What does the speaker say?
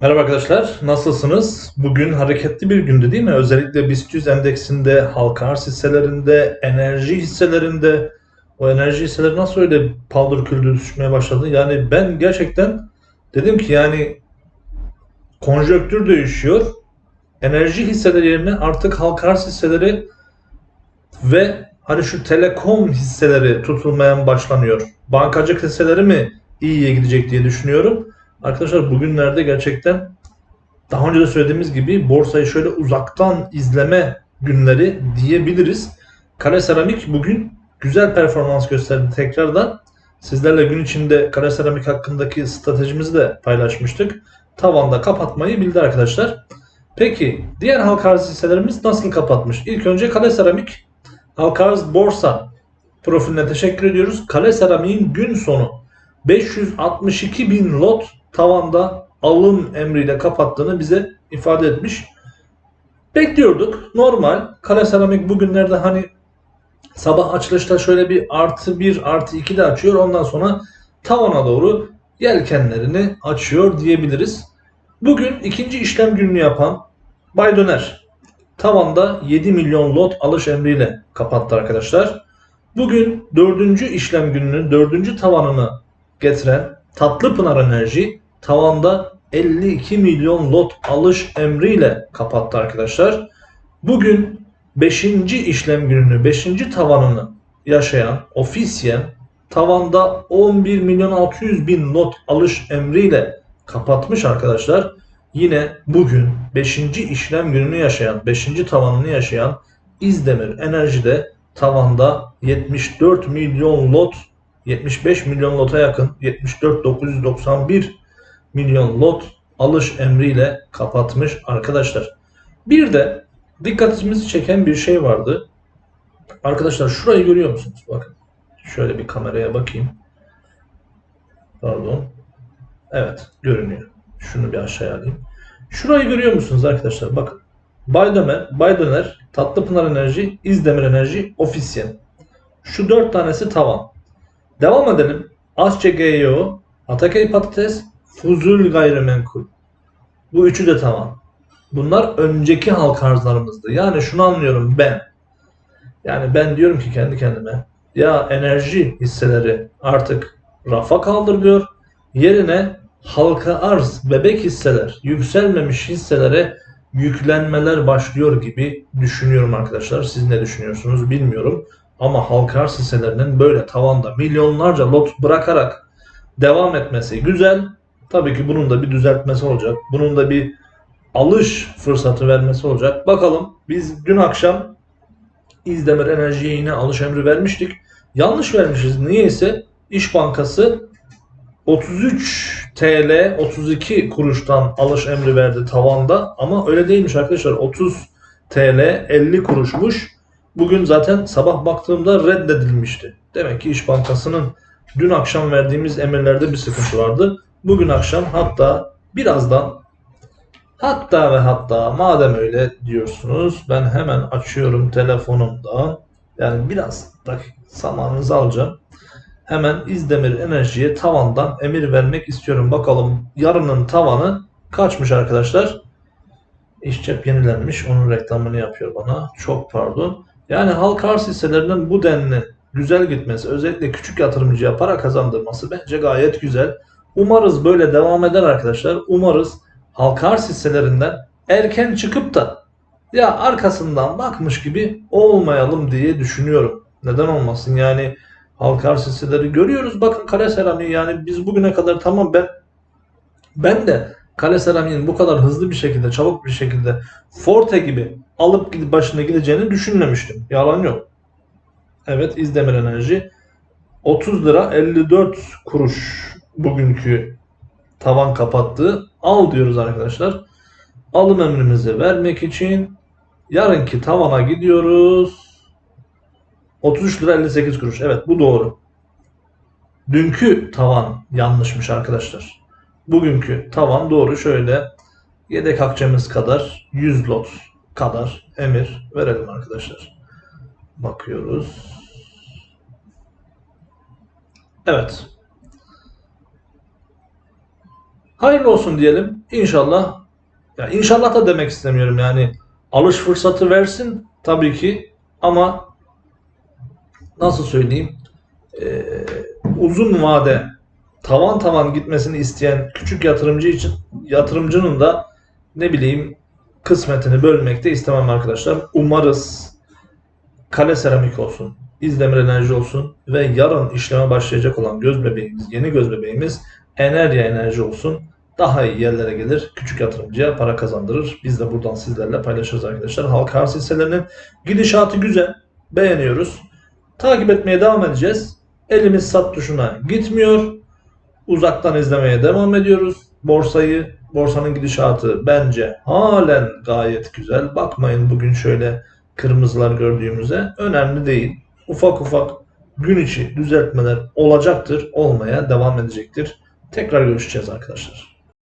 Merhaba arkadaşlar, nasılsınız? Bugün hareketli bir gündü değil mi? Özellikle BIST 100 endeksinde, halka arz hisselerinde, enerji hisselerinde, o enerji hisseleri nasıl öyle paldır küldür düşmeye başladı? Yani ben gerçekten dedim ki yani konjonktür değişiyor. Enerji hisseleri yerine artık halka arz hisseleri ve hani şu telekom hisseleri tutulmaya başlanıyor. Bankacılık hisseleri mi iyiye gidecek diye düşünüyorum. Arkadaşlar bugünlerde gerçekten daha önce de söylediğimiz gibi borsayı şöyle uzaktan izleme günleri diyebiliriz. Kare Seramik bugün güzel performans gösterdi tekrardan. Sizlerle gün içinde Kare Seramik hakkındaki stratejimizi de paylaşmıştık. Tavanda kapatmayı bildi arkadaşlar. Peki diğer halka arz hisselerimiz nasıl kapatmış? İlk önce Kale Seramik halka arz borsa profiline teşekkür ediyoruz. Kale Seramik'in gün sonu 562 bin lot tavanda alım emriyle kapattığını bize ifade etmiş. Bekliyorduk. Normal. Kale Seramik bugünlerde hani sabah açılışta şöyle bir artı 1 artı 2 de açıyor. Ondan sonra tavana doğru yelkenlerini açıyor diyebiliriz. Bugün ikinci işlem gününü yapan Bay Döner tavanda 7 milyon lot alış emriyle kapattı arkadaşlar. Bugün dördüncü işlem gününün dördüncü tavanını getiren Tatlı Pınar Enerji tavanda 52 milyon lot alış emriyle kapattı arkadaşlar. Bugün 5. işlem gününü, 5. tavanını yaşayan Ofisyen tavanda 11 milyon 600 bin lot alış emriyle kapatmış arkadaşlar. Yine bugün 5. işlem gününü yaşayan, 5. tavanını yaşayan İzdemir Enerji'de tavanda 74 milyon lot 75 milyon lota yakın 74 991 milyon lot alış emriyle kapatmış arkadaşlar. Bir de dikkatimizi çeken bir şey vardı. Arkadaşlar şurayı görüyor musunuz? Bakın. Şöyle bir kameraya bakayım. Pardon. Evet görünüyor. Şunu bir aşağıya alayım. Şurayı görüyor musunuz arkadaşlar? Bakın. Baydömer, Baydöner, Tatlıpınar Enerji, İzdemir Enerji, Ofisyen. Şu dört tanesi tavan. Devam edelim. Asçe GYO, Ataköy Patates, Fuzul Gayrimenkul. Bu üçü de tamam. Bunlar önceki halk arzlarımızdı. Yani şunu anlıyorum ben. Yani ben diyorum ki kendi kendime ya enerji hisseleri artık rafa kaldırılıyor. Yerine halka arz, bebek hisseler, yükselmemiş hisselere yüklenmeler başlıyor gibi düşünüyorum arkadaşlar. Siz ne düşünüyorsunuz bilmiyorum. Ama halka arz hisselerinin böyle tavanda milyonlarca lot bırakarak devam etmesi güzel. Tabii ki bunun da bir düzeltmesi olacak. Bunun da bir alış fırsatı vermesi olacak. Bakalım biz dün akşam İzdemir Enerji'ye yine alış emri vermiştik. Yanlış vermişiz. Niyeyse İş Bankası 33 TL 32 kuruştan alış emri verdi tavanda ama öyle değilmiş arkadaşlar 30 TL 50 kuruşmuş. Bugün zaten sabah baktığımda reddedilmişti. Demek ki İş Bankası'nın dün akşam verdiğimiz emirlerde bir sıkıntı vardı. Bugün akşam hatta birazdan hatta ve hatta madem öyle diyorsunuz ben hemen açıyorum telefonumdan. Yani biraz zamanınızı alacağım. Hemen İzdemir Enerji'ye tavandan emir vermek istiyorum. Bakalım yarının tavanı kaçmış arkadaşlar? İşçep yenilenmiş. Onun reklamını yapıyor bana. Çok pardon. Yani halka arz hisselerinin bu denli güzel gitmesi, özellikle küçük yatırımcıya para kazandırması bence gayet güzel. Umarız böyle devam eder arkadaşlar. Umarız halka arz hisselerinden erken çıkıp da ya arkasından bakmış gibi olmayalım diye düşünüyorum. Neden olmasın yani halka arz hisseleri görüyoruz. Bakın kare seramiği yani biz bugüne kadar tamam ben ben de kale seramiğin bu kadar hızlı bir şekilde, çabuk bir şekilde Forte gibi alıp gidip başına gideceğini düşünmemiştim. Yalan yok. Evet İzdemir Enerji 30 lira 54 kuruş bugünkü tavan kapattı. Al diyoruz arkadaşlar. Alım emrimizi vermek için yarınki tavana gidiyoruz. 33 lira 58 kuruş. Evet bu doğru. Dünkü tavan yanlışmış arkadaşlar. Bugünkü tavan doğru şöyle yedek akçemiz kadar 100 lot kadar emir verelim arkadaşlar. Bakıyoruz. Evet. Hayırlı olsun diyelim. İnşallah ya inşallah da demek istemiyorum yani alış fırsatı versin tabii ki ama nasıl söyleyeyim Ee, uzun vade tavan tavan gitmesini isteyen küçük yatırımcı için yatırımcının da ne bileyim kısmetini bölmek de istemem arkadaşlar. Umarız Kale Seramik olsun, İzdemir Enerji olsun ve yarın işleme başlayacak olan göz bebeğimiz, yeni göz bebeğimiz Enerya Enerji olsun. Daha iyi yerlere gelir, küçük yatırımcıya para kazandırır. Biz de buradan sizlerle paylaşırız arkadaşlar. Halka arz hisselerinin gidişatı güzel, beğeniyoruz. Takip etmeye devam edeceğiz. Elimiz sat tuşuna gitmiyor. Uzaktan izlemeye devam ediyoruz. Borsayı, borsanın gidişatı bence halen gayet güzel. Bakmayın bugün şöyle kırmızılar gördüğümüze. Önemli değil. Ufak ufak gün içi düzeltmeler olacaktır. Olmaya devam edecektir. Tekrar görüşeceğiz arkadaşlar.